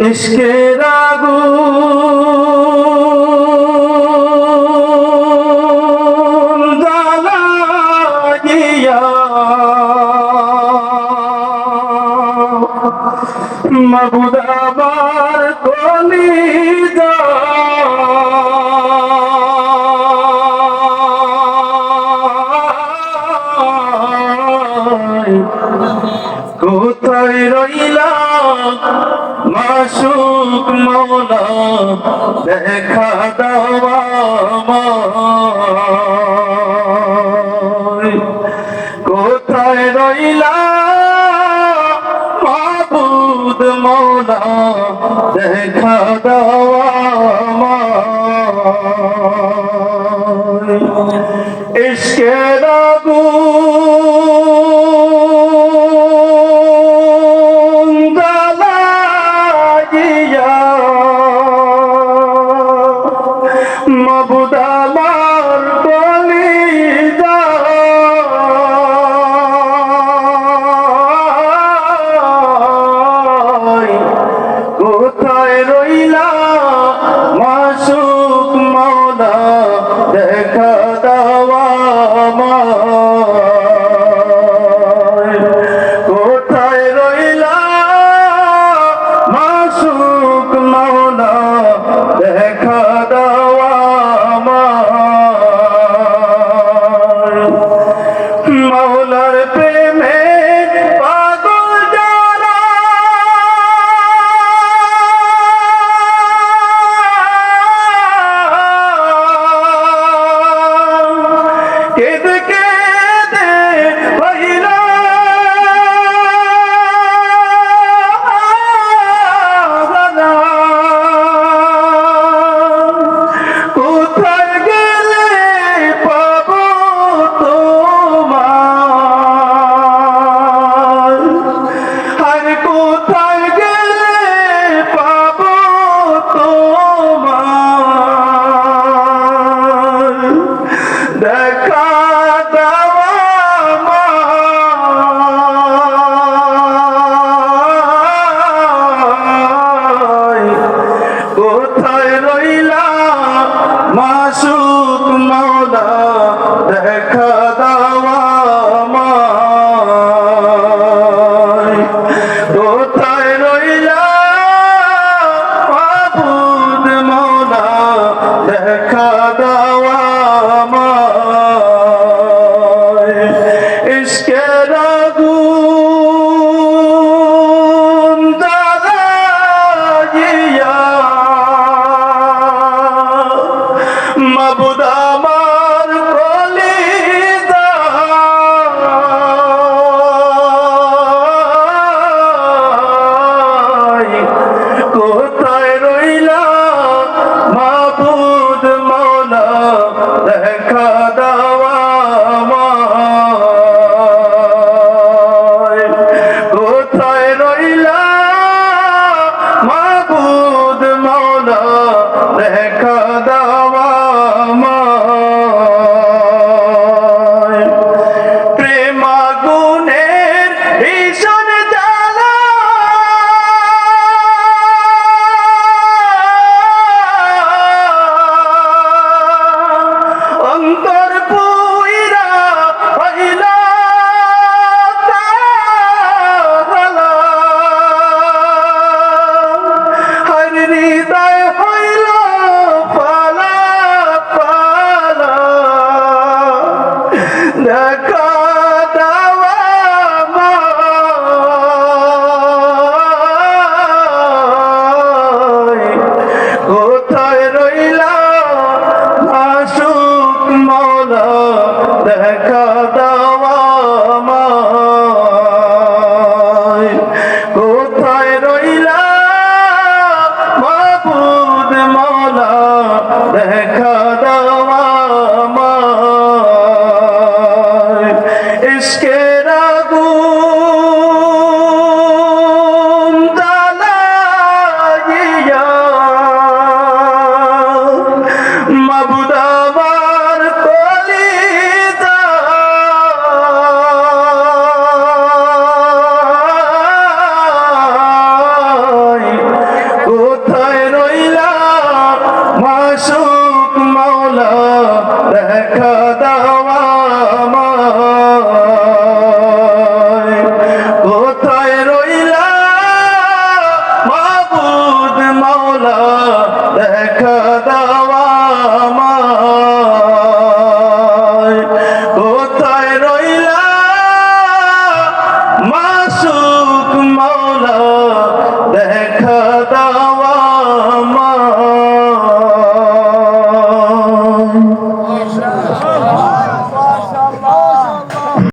ইশকের আগুন জ্বালাগিয়া মাগুদাবার কলি যা রূপ মৌলা দেখা দেওয়া কোথায় রইলা মাবুদ মৌলা দেখা দেওয়া ইশকেরা দেখা দাওয়া দেখা দেখা দাও